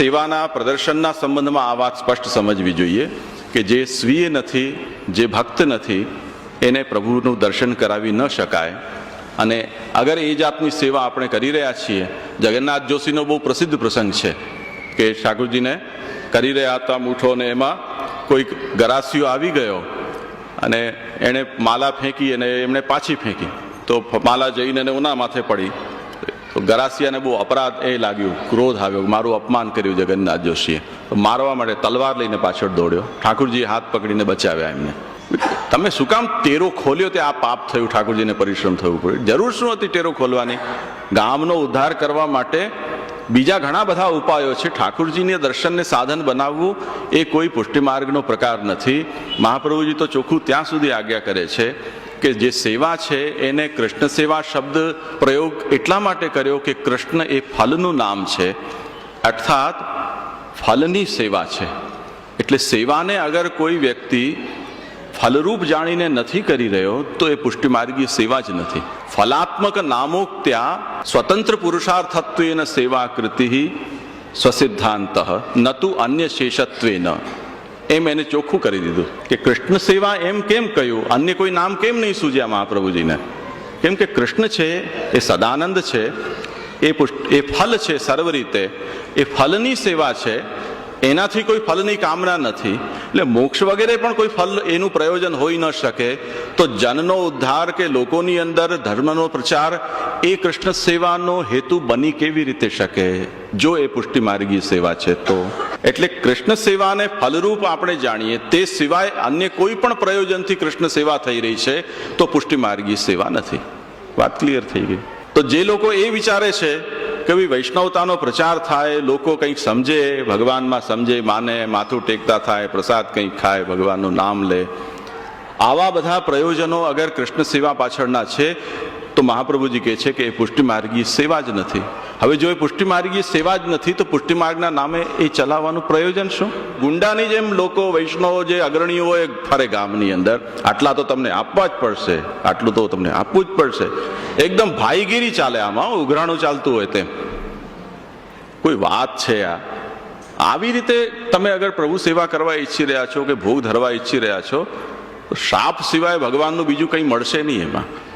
સેવાના પ્રદર્શનના સંબંધમાં આ વાત સ્પષ્ટ સમજવી જોઈએ કે જે સ્વીય નથી, જે ભક્ત નથી, એને પ્રભુનું દર્શન કરાવી ન શકાય. અને અગર એ જાતની સેવા આપણે કરી રહ્યા છીએ, જગન્નાથ જોશીનો બહુ પ્રસિદ્ધ પ્રસંગ છે કે ઠાકોરજીને કરી રહ્યા હતા મૂઠો ને એમાં કોઈક ગરાસીઓ આવી ગયો અને એણે માલા ફેંકી અને એમણે પાછી ફેંકી. તો માલા જઈને એના માથે પડી. તો ગરાસિયાને બહુ અપરાધ એ લાગ્યું, ક્રોધ આવ્યો, મારું અપમાન કર્યું જગન્નાથ જોશીએ. તો મારવા માટે તલવાર લઈને પાછળ દોડ્યો. ઠાકુરજીએ હાથ પકડીને બચાવ્યા એમને. તમે શું કામ ટેરો ખોલ્યો તે આ પાપ થયું? ઠાકુરજીને પરિશ્રમ થયું પડ્યું. જરૂર શું હતી ટેરો ખોલવાની? ગામનો ઉદ્ધાર કરવા માટે બીજા ઘણા બધા ઉપાયો છે. ઠાકુરજીને દર્શનને સાધન બનાવવું એ કોઈ પુષ્ટિમાર્ગનો પ્રકાર નથી. મહાપ્રભુજી તો ચોખ્ખું ત્યાં સુધી આજ્ઞા કરે છે. કે જે સેવા છે, એને કૃષ્ણ સેવા શબ્દ પ્રયોગ એટલા માટે કર્યો કે કૃષ્ણ એ ફલનું નામ છે. અર્થાત, ફલની સેવા છે. એટલે સેવાને અગર કોઈ વ્યક્તિ ફલરૂપ જાણીને નથી કરી રહ્યો, તો એ પુષ્ટિમાર્ગી સેવા જ નથી. ફલાત્મક નામોક્ત્યા સ્વતંત્ર પુરુષાર્થત્વેન સેવા કૃતિ સ્વસિદ્ધાંત, ન અન્ય શેષત્વેન. એમ એને ચોખ્ખું કરી દીધું કે કૃષ્ણ સેવા એમ કેમ કહ્યું? અન્ય કોઈ નામ કેમ નહીં સૂજ્યા મહાપ્રભુજીને? કેમ કે કૃષ્ણ છે, એ સદાનંદ છે, એ પુષ્ટ, એ ફલ છે સર્વ રીતે એ ફલની સેવા છે, એનાથી કોઈ ફલની કામના નથી. એટલે મોક્ષ વગેરે પણ કોઈ ફલ એનું પ્રયોજન હોઈ ન શકે. તો જનનો ઉદ્ધાર કે લોકોની અંદર ધર્મનો પ્રચાર, એ કૃષ્ણ સેવાનો હેતુ બની કેવી રીતે શકે? જો એ પુષ્ટિ માર્ગી સેવા છે તો. એટલે કૃષ્ણ સેવાને ફલરૂપ આપણે જાણીએ. તે સિવાય અન્ય કોઈ પણ પ્રયોજનથી કૃષ્ણ સેવા થઈ રહી છે, તો પુષ્ટિ માર્ગી સેવા નથી. વાત ક્લિયર થઈ ગઈ. તો જે લોકો એ વિચારે છે કે ભાઈ વૈષ્ણવતાનો પ્રચાર થાય, લોકો કંઈક સમજે, ભગવાનમાં સમજે, માને, માથું ટેકતા થાય, પ્રસાદ કંઈક ખાય, ભગવાનનું નામ લે. આવા બધા પ્રયોજનો અગર કૃષ્ણ સેવા પાછળના છે તો મહાપ્રભુજી કહે છે કે એ પુષ્ટિમાર્ગી સેવા જ નથી. હવે જો એ પુષ્ટિમાર્ગી સેવા જ નથી, તો પુષ્ટિમાર્ગના નામે એ ચલાવવાનું પ્રયોજન શું? ગુંડાની જેમ લોકો, વૈષ્ણવો જે અગ્રણીઓ એ ફરે ગામની અંદર, આટલા તો તમને આપવા જ પડશે, આટલું તો તમને આપવું જ પડશે. એકદમ ભાઈગીરી ચાલે આમાં, ઉઘરાણું ચાલતું હોય તેમ. કોઈ વાત છે આ? આવી રીતે તમે અગર પ્રભુ સેવા કરવા ઈચ્છી રહ્યા છો કે ભોગ ધરવા ઈચ્છી રહ્યા છો, તો શાપ સિવાય ભગવાનનું બીજું કંઈ મળશે નહીં એમાં.